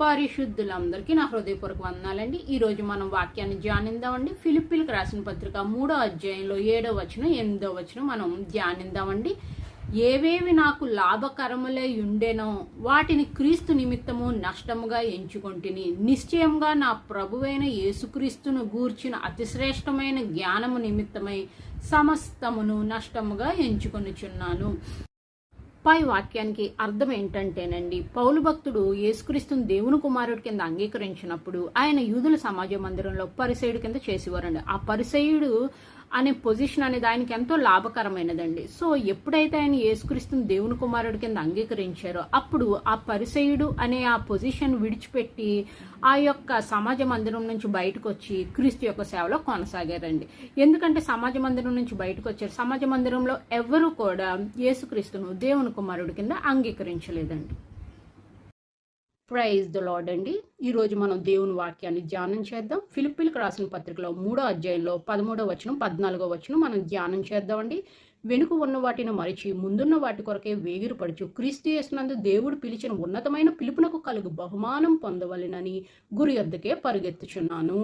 పరిశుద్ధులందరికీ నా హృదయపూర్వక వందనాలండి. ఈ రోజు మనం వాక్యాన్ని ధ్యానిందామండి. ఫిలిపిల్కి రాసిన పత్రిక మూడో అధ్యాయంలో ఏడో వచనం ఎనిమిదో వచనం మనం ధ్యానిందామండి. ఏవేవి నాకు లాభకరములై ఉండేనో వాటిని క్రీస్తు నిమిత్తము నష్టముగా ఎంచుకొంటిని. నిశ్చయంగా నా ప్రభువైన యేసుక్రీస్తును గూర్చిన అతిశ్రేష్టమైన జ్ఞానము నిమిత్తమై సమస్తమును నష్టముగా ఎంచుకొనుచున్నాను. పై వాక్యానికి అర్థం ఏంటంటేనండి పౌలు భక్తుడు యేసుక్రీస్తుని దేవుని కుమారుడి కింద అంగీకరించినప్పుడు ఆయన యూదుల సమాజ మందిరంలో పరిసయుడు కింద చేసేవారండి. ఆ పరిసయుడు అనే పొజిషన్ అనేది ఆయనకి ఎంతో లాభకరమైనదండి. సో ఎప్పుడైతే ఆయన యేసుక్రీస్తుని దేవుని కుమారుడి కింద అంగీకరించారో అప్పుడు ఆ పరిసయుడు అనే ఆ పొజిషన్ విడిచిపెట్టి ఆ యొక్క సమాజ మందిరం నుంచి బయటకు వచ్చి క్రీస్తు యొక్క సేవలో కొనసాగారండి. ఎందుకంటే సమాజ మందిరం నుంచి బయటకు వచ్చారు సమాజ మందిరంలో ఎవరు కూడా యేసుక్రీస్తును దేవుని కుమారుడి కింద అంగీకరించలేదండి. ప్రైజ్ ద లార్డ్ అండి. ఈరోజు మనం దేవుని వాక్యాన్ని ధ్యానం చేద్దాం. ఫిలిపిల్కి రాసిన పత్రికలో మూడో అధ్యాయంలో పదమూడో వచనం పద్నాలుగో వచనం మనం ధ్యానం చేద్దామండి. వెనుక ఉన్న వాటిని మరిచి ముందున్న వాటి కొరకే వేగిరపడుచు క్రీస్తు చేసినందు దేవుడు పిలిచిన ఉన్నతమైన పిలుపునకు కలుగు బహుమానం పొందవలెనని గురి వద్దకే పరిగెత్తుచున్నాను.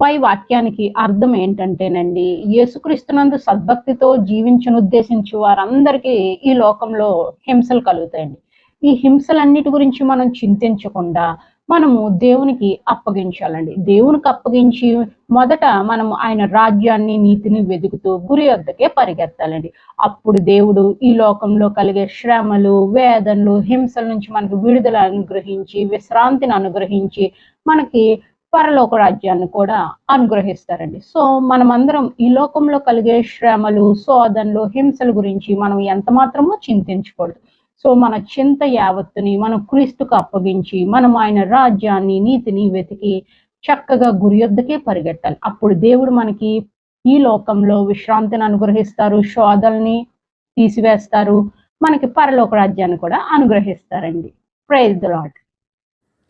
పై వాక్యానికి అర్థం ఏంటంటేనండి యేసుక్రీస్తునందు సద్భక్తితో జీవించను ఉద్దేశించి వారందరికీ ఈ లోకంలో హింసలు కలుగుతాయండి. ఈ హింసలన్నిటి గురించి మనం చింతించకుండా మనము దేవునికి అప్పగించాలండి. దేవునికి అప్పగించి మొదట మనము ఆయన రాజ్యాన్ని నీతిని వెతుకుతూ గురి వద్దకే పరిగెత్తాలండి. అప్పుడు దేవుడు ఈ లోకంలో కలిగే శ్రమలు వేదనలు హింసల నుంచి మనకు విడుదల అనుగ్రహించి విశ్రాంతిని అనుగ్రహించి మనకి పరలోక రాజ్యాన్ని కూడా అనుగ్రహిస్తారండి. సో మనమందరం ఈ లోకంలో కలిగే శ్రమలు శోధనలు హింసల గురించి మనం ఎంత మాత్రమో చింతించకూడదు. సో మన చింత యావత్తుని మనం క్రీస్తుకు అప్పగించి మనం ఆయన రాజ్యాన్ని నీతిని వెతికి చక్కగా గురి యొద్దకే పరిగెట్టాలి. అప్పుడు దేవుడు మనకి ఈ లోకంలో విశ్రాంతిని అనుగ్రహిస్తారు శోధల్ని తీసివేస్తారు. మనకి పరలోక రాజ్యాన్ని కూడా అనుగ్రహిస్తారండి. ప్రైజ్ ద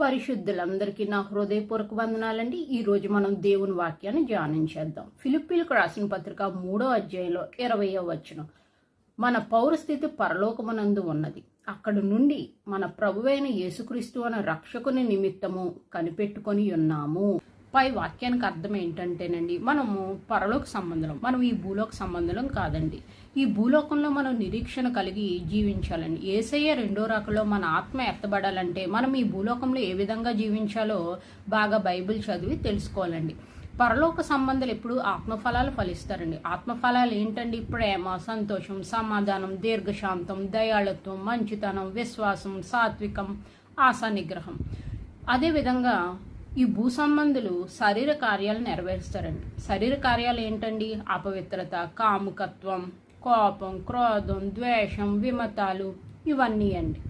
పరిశుద్ధులందరికీ నా హృదయపూర్వక వందనాలండి. ఈ రోజు మనం దేవుని వాక్యాన్ని ధ్యానించేద్దాం ఫిలిప్పీలకు రాసిన పత్రిక మూడో అధ్యాయంలో ఇరవయో వచనం. మన పౌరస్థితి పరలోకమునందు ఉన్నది. అక్కడ నుండి మన ప్రభువైన యేసుక్రీస్తు అనే రక్షకుని నిమిత్తము కనిపెట్టుకొని ఉన్నాము. పై వాక్యానికి అర్థం ఏంటంటేనండి మనము పరలోక సంబంధం మనం ఈ భూలోక సంబంధం కాదండి. ఈ భూలోకంలో మనం నిరీక్షణ కలిగి జీవించాలండి. ఏసయ్య రెండో రకలో మన ఆత్మ ఎత్తబడాలంటే మనం ఈ భూలోకంలో ఏ విధంగా జీవించాలో బాగా బైబిల్ చదివి తెలుసుకోవాలండి. పరలోక సంబంధాలు ఎప్పుడు ఆత్మఫలాలు ఫలిస్తారండి. ఆత్మఫలాలు ఏంటండి? ప్రేమ సంతోషం సమాధానం దీర్ఘశాంతం దయాళత్వం మంచితనం విశ్వాసం సాత్వికం ఆశా నిగ్రహం. అదేవిధంగా ఈ భూ సంబంధులు శరీర కార్యాలు నెరవేరుస్తారండి. శరీర కార్యాలు ఏంటండి? అపవిత్రత కాముకత్వం కోపం క్రోధం ద్వేషం విమతాలు ఇవన్నీ అండి.